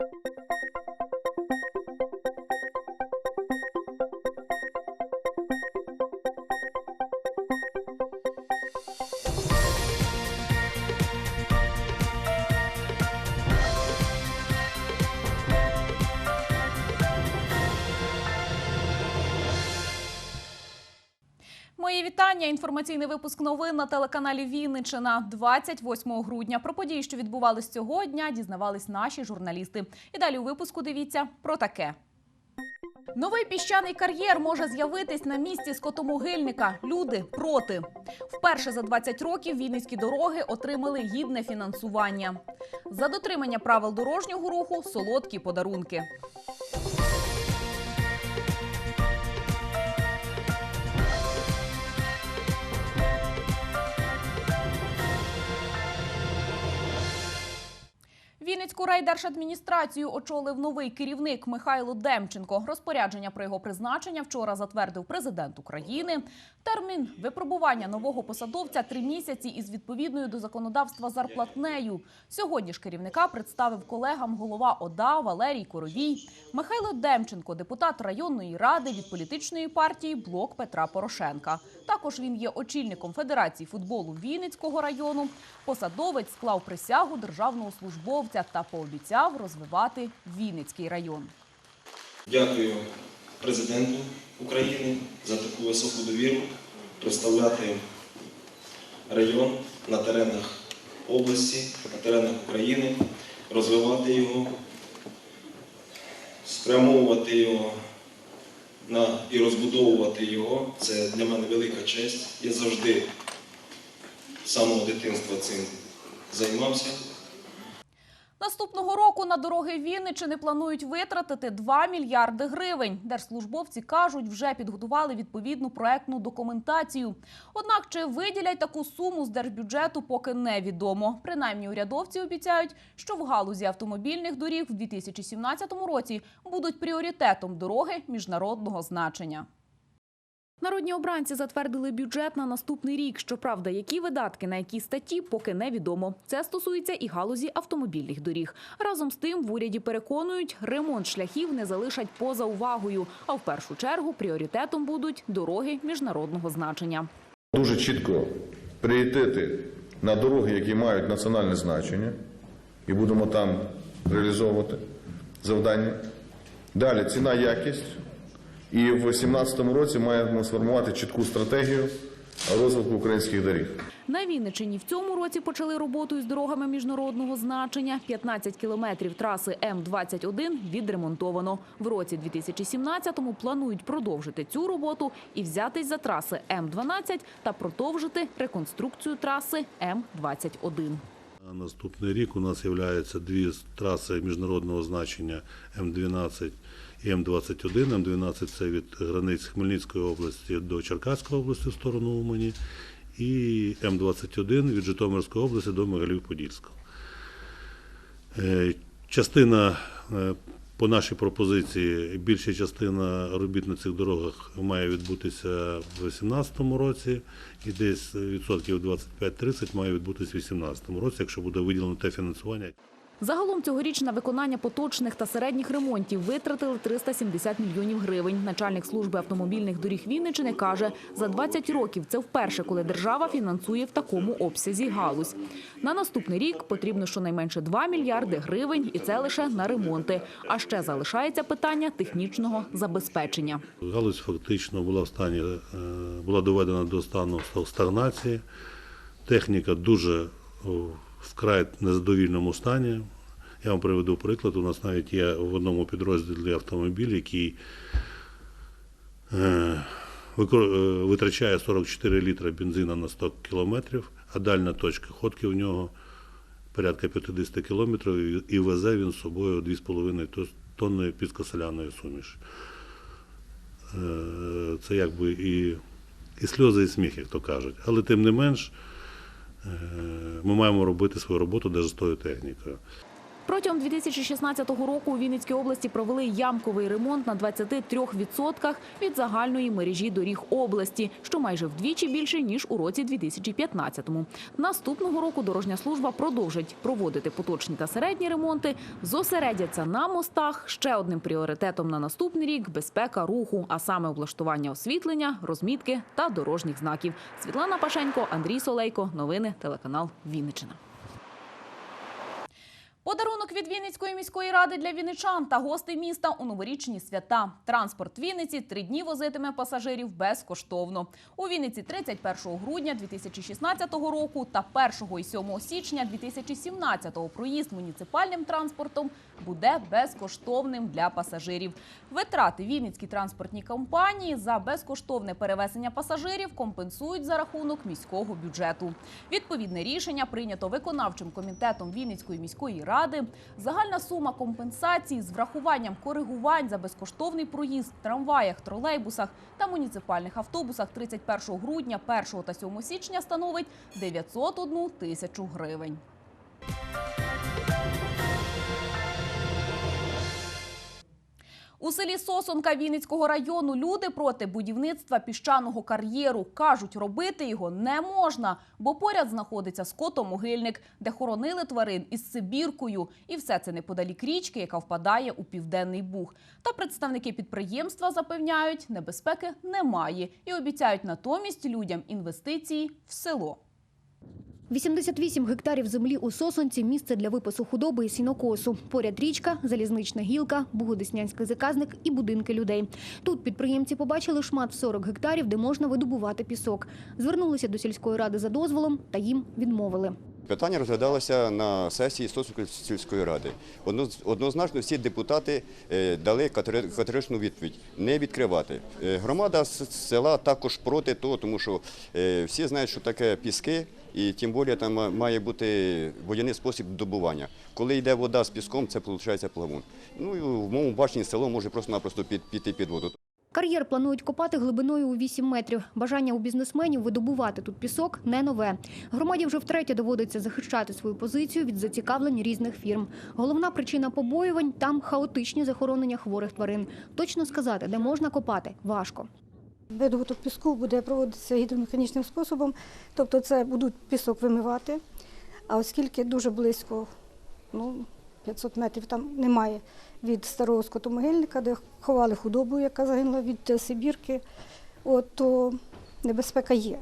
Thank you. Вітання. Інформаційний випуск новин на телеканалі Вінничина 28 грудня. Про події, що відбувались цього дня, дізнавались наші журналісти. І далі у випуску дивіться про таке. Новий піщаний кар'єр може з'явитись на місці скотомогильника. Люди проти. Вперше за 20 років вінницькі дороги отримали гідне фінансування. За дотримання правил дорожнього руху солодкі подарунки. Вінницьку райдержадміністрацію очолив новий керівник Михайло Демченко. Розпорядження про його призначення вчора затвердив президент України. Термін випробування нового посадовця три місяці із відповідною до законодавства зарплатнею. Сьогодні ж керівника представив колегам голова ОДА Валерій Коровій. Михайло Демченко, депутат районної ради від політичної партії Блок Петра Порошенка. Також він є очільником Федерації футболу Вінницького району. Посадовець склав присягу державного службовця та пообіцяв розвивати Вінницький район. Дякую президенту України за таку високу довіру представляти район на теренах області, на теренах України, розвивати його, спрямовувати його на, і розбудовувати його. Це для мене велика честь. Я завжди з самого дитинства цим займався. Наступного року на дороги Вінничини планують витратити 2 мільярди гривень. Держслужбовці кажуть, вже підготували відповідну проектну документацію. Однак, чи виділять таку суму з держбюджету, поки невідомо. Принаймні, урядовці обіцяють, що в галузі автомобільних доріг в 2017 році будуть пріоритетом дороги міжнародного значення. Народні обранці затвердили бюджет на наступний рік. Щоправда, які видатки на які статті, поки невідомо. Це стосується і галузі автомобільних доріг. Разом з тим в уряді переконують, ремонт шляхів не залишать поза увагою. А в першу чергу пріоритетом будуть дороги міжнародного значення. Дуже чітко пріоритети на дороги, які мають національне значення, і будемо там реалізовувати завдання. Далі ціна якість. І в 2017 році маємо сформувати чітку стратегію розвитку українських доріг. На Вінничині в цьому році почали роботу із дорогами міжнародного значення. 15 кілометрів траси М-21 відремонтовано. В році 2017-му планують продовжити цю роботу і взятись за траси М-12 та продовжити реконструкцію траси М-21. На наступний рік у нас з'являються дві траси міжнародного значення М12 і М21. М12 це від границь Хмельницької області до Черкаської області в сторону Умані, і М21 від Житомирської області до Могилів-Подільського. Е, Частина е, по нашій пропозиції, більша частина робіт на цих дорогах має відбутися в 2018 році, і десь відсотків 25-30 має відбутися в 2018 році, якщо буде виділено те фінансування. Загалом цьогоріч на виконання поточних та середніх ремонтів витратили 370 мільйонів гривень. Начальник служби автомобільних доріг Вінничини каже, за 20 років це вперше, коли держава фінансує в такому обсязі галузь. На наступний рік потрібно щонайменше 2 мільярди гривень, і це лише на ремонти. А ще залишається питання технічного забезпечення. Галузь фактично була в стані, е, була доведена до стану стагнації. Техніка дуже вкрай незадовільному стані. Я вам приведу приклад. У нас навіть є в одному підрозділі автомобіль, який е, е, витрачає 44 літри бензину на 100 кілометрів, а дальня точка ходки в нього порядка 50 кілометрів, і- везе він з собою 2,5 тонни піскосоляної суміші. Е, Це якби і, і сльози, і сміх, як то кажуть. Але тим не менш, ми маємо робити свою роботу навіть з тою технікою. Протягом 2016 року у Вінницькій області провели ямковий ремонт на 23% від загальної мережі доріг області, що майже вдвічі більше ніж у році 2015-му. Наступного року дорожня служба продовжить проводити поточні та середні ремонти, зосередяться на мостах. Ще одним пріоритетом на наступний рік безпека руху, а саме облаштування освітлення, розмітки та дорожніх знаків. Світлана Пашенько, Андрій Солейко. Новини телеканал Вінниччина. Подарунок від Вінницької міської ради для вінничан та гостей міста у новорічні свята. Транспорт Вінниці три дні возитиме пасажирів безкоштовно. У Вінниці 31 грудня 2016 року та 1 і 7 січня 2017 проїзд муніципальним транспортом буде безкоштовним для пасажирів. Витрати Вінницькі транспортні компанії за безкоштовне перевезення пасажирів компенсують за рахунок міського бюджету. Відповідне рішення прийнято виконавчим комітетом Вінницької міської ради. Загальна сума компенсації з врахуванням коригувань за безкоштовний проїзд в трамваях, тролейбусах та муніципальних автобусах 31 грудня, 1 та 7 січня становить 901 тисячу гривень. У селі Сосонка Вінницького району люди проти будівництва піщаного кар'єру. Кажуть, робити його не можна, бо поряд знаходиться скотомогильник, де хоронили тварин із Сибіркою. І все це неподалік річки, яка впадає у південний буг. Та представники підприємства запевняють, небезпеки немає і обіцяють натомість людям інвестиції в село. 88 гектарів землі у Сосонці – місце для випасу худоби і сінокосу. Поряд річка, залізнична гілка, Богодеснянський заказник і будинки людей. Тут підприємці побачили шмат в 40 гектарів, де можна видобувати пісок. Звернулися до сільської ради за дозволом, та їм відмовили. Питання розглядалося на сесії Сосунської сільської ради. Одно- Однозначно всі депутати е, дали категори- категоричну відповідь не відкривати. Е, Громада села також проти того, тому що е, всі знають, що таке піски, і тим більше там має бути водяний спосіб добування. Коли йде вода з піском, це виходить плавун. Ну і в моєму баченні село може просто-напросто піти під воду. Кар'єр планують копати глибиною у 8 метрів. Бажання у бізнесменів видобувати тут пісок не нове. Громаді вже втретє доводиться захищати свою позицію від зацікавлень різних фірм. Головна причина побоювань – там хаотичні захоронення хворих тварин. Точно сказати, де можна копати – важко. Видобуток піску буде проводитися гідромеханічним способом, тобто це будуть пісок вимивати, а оскільки дуже близько, ну, 500 метрів там немає від старого скотомогильника, де ховали худобу, яка загинула від е, Сибірки, от, то небезпека є.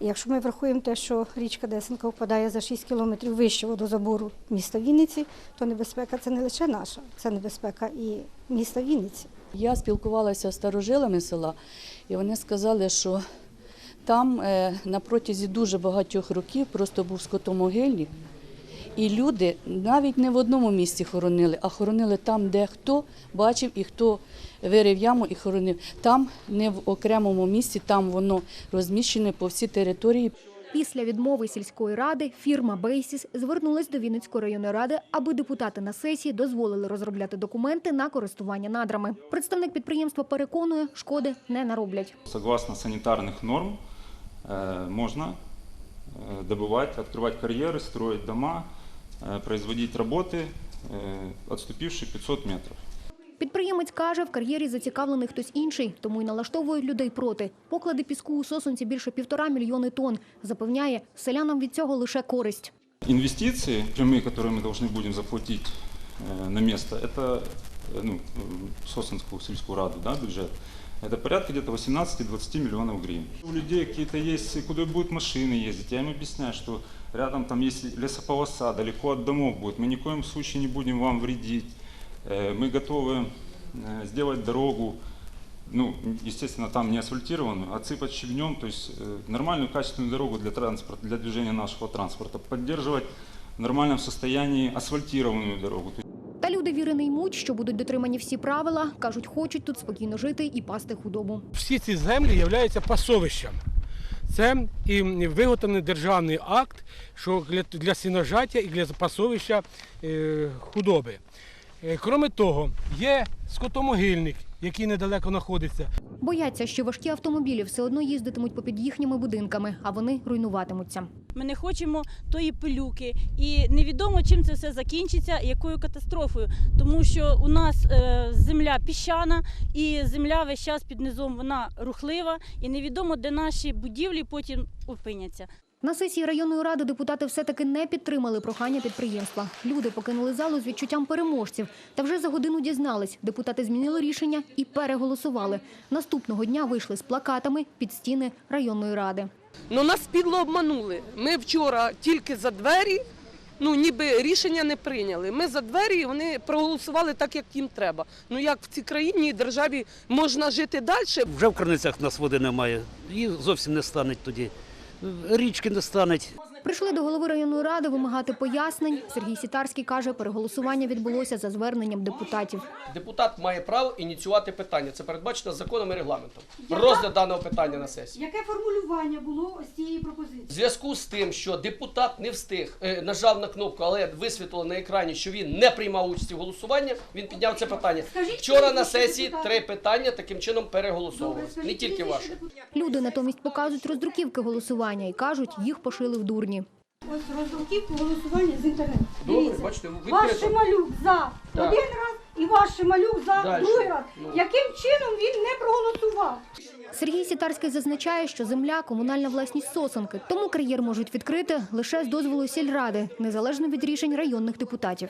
Якщо ми врахуємо те, що річка Десенка впадає за 6 кілометрів вище водозабору міста Вінниці, то небезпека це не лише наша, це небезпека і міста Вінниці. Я спілкувалася з старожилами села, і вони сказали, що там е, на протязі дуже багатьох років просто був скотомогильник, і люди навіть не в одному місці хоронили, а хоронили там, де хто бачив і хто вирив яму і хоронив. Там не в окремому місці, там воно розміщене по всій території. Після відмови сільської ради фірма «Бейсіс» звернулась до Вінницької районної ради, аби депутати на сесії дозволили розробляти документи на користування надрами. Представник підприємства переконує, шкоди не нароблять. Согласно санитарных норм э, можно э, добывать, открывать карьеры, строить дома, э, производить работы, э, отступивши 500 метров. Підприємець каже, в кар'єрі зацікавлений хтось інший, тому й налаштовують людей проти. Поклади піску у сосунці більше півтора мільйони тонн. Запевняє, селянам від цього лише користь. Инвестиции прямые, которые мы должны будем заплатить э, на место, это э, ну, э, Сосенскую сельскую раду, да, бюджет, это порядка где-то 18-20 миллионов гривен. У людей какие-то есть, куда будут машины ездить. Я им объясняю, что рядом там есть лесополоса, далеко от домов будет. Мы ни в коем случае не будем вам вредить. Э, Мы готовы э, сделать дорогу, ну, естественно, там не асфальтированную, отсыпать щебнем, то есть э, нормальную качественную дорогу для транспорта, для движения нашего транспорта, поддерживать в нормальном состоянии асфальтированную дорогу. Та люди віри не ймуть, що будуть дотримані всі правила. Кажуть, хочуть тут спокійно жити і пасти худобу. всі ці землі являються пасовищем. Це і виготовлений державний акт, що для, сіножаття і для пасовища е, худоби. Е, Кроме того, є скотомогильник, який недалеко знаходиться. Бояться, що важкі автомобілі все одно їздитимуть попід їхніми будинками, а вони руйнуватимуться. Ми не хочемо тої пилюки, і невідомо чим це все закінчиться, якою катастрофою, тому що у нас е, земля піщана, і земля весь час під низом вона рухлива, і невідомо, де наші будівлі потім опиняться. На сесії районної ради депутати все-таки не підтримали прохання підприємства. Люди покинули залу з відчуттям переможців. Та вже за годину дізнались, депутати змінили рішення і переголосували. Наступного дня вийшли з плакатами під стіни районної ради. Ну нас підло обманули. Ми вчора тільки за двері, ну ніби рішення не прийняли. Ми за двері, вони проголосували так, як їм треба. Ну як в цій країні і державі можна жити далі? Вже в криницях в нас води немає. Її зовсім не стане тоді. Річки не стануть. Прийшли до голови районної ради вимагати пояснень. Сергій Сітарський каже, переголосування відбулося за зверненням депутатів. Депутат має право ініціювати питання. Це передбачено законом і регламентом. Розгляд даного питання на сесії. Яке формулювання було ось цієї пропозиції? В зв'язку з тим, що депутат не встиг, е, нажав на кнопку, але висвітлило на екрані, що він не приймав участі в голосуванні, він підняв це питання. Вчора на сесії три питання таким чином Добре, переголосовувалися. Не тільки ваше. Люди натомість показують роздруківки голосування і кажуть, їх пошили в дурні. Ось роздруківку голосування з інтернету. Добре, Дивіться. бачите, Ваш відкрито. Шималюк за Так. один раз і ваш Шималюк за Дальше. другий раз. Ну. Яким чином він не проголосував? Сергій Сітарський зазначає, що земля – комунальна власність сосонки, тому кар'єр можуть відкрити лише з дозволу сільради, незалежно від рішень районних депутатів.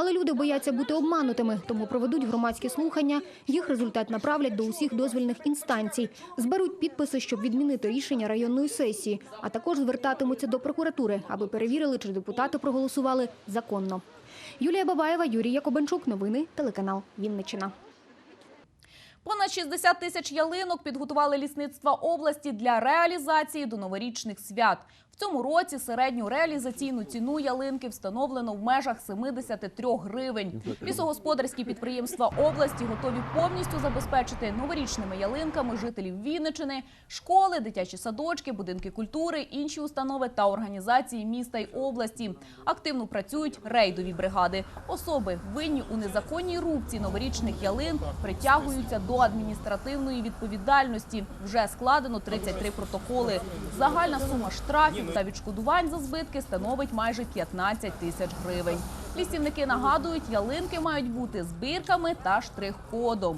Але люди бояться бути обманутими, тому проведуть громадські слухання. Їх результат направлять до усіх дозвільних інстанцій. Зберуть підписи, щоб відмінити рішення районної сесії, а також звертатимуться до прокуратури, аби перевірили, чи депутати проголосували законно. Юлія Бабаєва, Юрій Якобенчук. Новини телеканал Вінниччина. Понад 60 тисяч ялинок підготували лісництва області для реалізації до новорічних свят. Цьому році середню реалізаційну ціну ялинки встановлено в межах 73 гривень. Лісогосподарські підприємства області готові повністю забезпечити новорічними ялинками жителів Вінничини, школи, дитячі садочки, будинки культури, інші установи та організації міста й області. Активно працюють рейдові бригади. Особи, винні у незаконній рубці новорічних ялин, притягуються до адміністративної відповідальності. Вже складено 33 протоколи. Загальна сума штрафів та відшкодувань за збитки становить майже 15 тисяч гривень. Лісівники нагадують, ялинки мають бути збірками та штрих-кодом.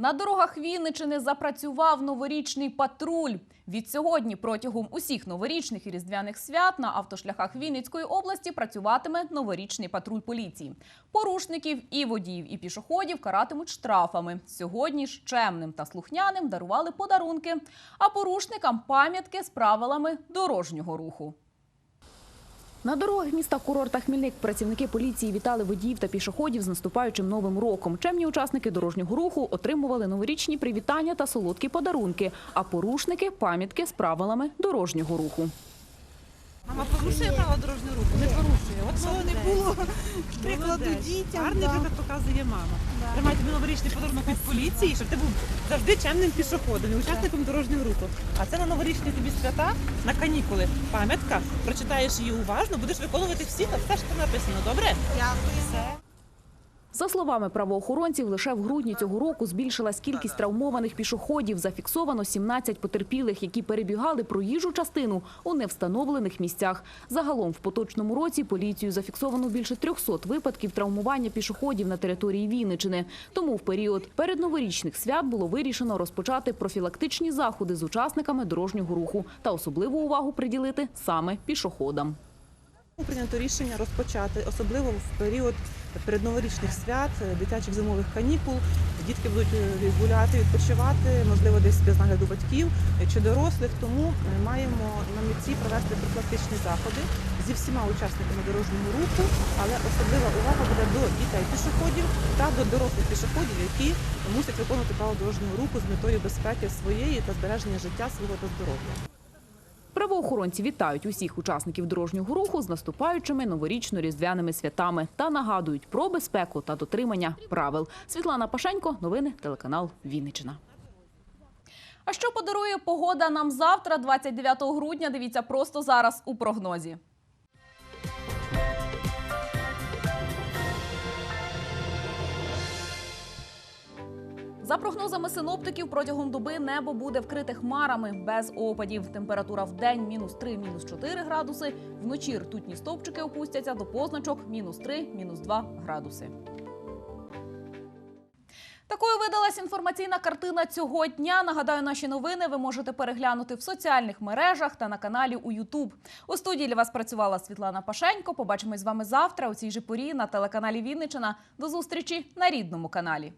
На дорогах Вінничини запрацював новорічний патруль. Відсьогодні протягом усіх новорічних і різдвяних свят на автошляхах Вінницької області працюватиме новорічний патруль поліції. Порушників і водіїв, і пішоходів каратимуть штрафами. Сьогодні ж чемним та слухняним дарували подарунки, а порушникам пам'ятки з правилами дорожнього руху. На дорогах міста курорта Хмільник працівники поліції вітали водіїв та пішоходів з наступаючим новим роком. Чемні учасники дорожнього руху отримували новорічні привітання та солодкі подарунки, а порушники пам'ятки з правилами дорожнього руху. Мама порушує право дорожнього руху? Не порушує. От цього не було прикладу дітям. Гарний приклад показує мама. Тримайте тобі новорічний подарунок від поліції, щоб ти був завжди чемним пішоходом і учасником дорожнього руху. А це на новорічні тобі свята, на канікули. Пам'ятка, прочитаєш її уважно, будеш виконувати всі все, що написано. Добре? Дякую. За словами правоохоронців, лише в грудні цього року збільшилась кількість травмованих пішоходів. Зафіксовано 17 потерпілих, які перебігали проїжджу частину у невстановлених місцях. Загалом в поточному році поліцію зафіксовано більше 300 випадків травмування пішоходів на території Вінничини. Тому в період передноворічних свят було вирішено розпочати профілактичні заходи з учасниками дорожнього руху та особливу увагу приділити саме пішоходам. Прийнято рішення розпочати, особливо в період передноворічних свят, е, дитячих зимових канікул. Дітки будуть е, гуляти, відпочивати, можливо, десь без нагляду батьків е, чи дорослих. Тому е, маємо на меті провести профілактичні заходи зі всіма учасниками дорожнього руху, але особлива увага буде до дітей пішоходів та до дорослих пішоходів, які мусять виконувати право дорожнього руху з метою безпеки своєї та збереження життя свого та здоров'я. Правоохоронці вітають усіх учасників дорожнього руху з наступаючими новорічно-різдвяними святами та нагадують про безпеку та дотримання правил. Світлана Пашенько, новини, телеканал Вінниччина. А що подарує погода нам завтра, 29 грудня? Дивіться просто зараз у прогнозі. За прогнозами синоптиків, протягом доби небо буде вкрите хмарами без опадів. Температура в день мінус 3, мінус 4 градуси. Вночі ртутні стовпчики опустяться до позначок мінус 3, мінус 2 градуси. Такою видалась інформаційна картина цього дня. Нагадаю, наші новини ви можете переглянути в соціальних мережах та на каналі у Ютуб. У студії для вас працювала Світлана Пашенько. Побачимось з вами завтра у цій же порі на телеканалі Вінничина. До зустрічі на рідному каналі.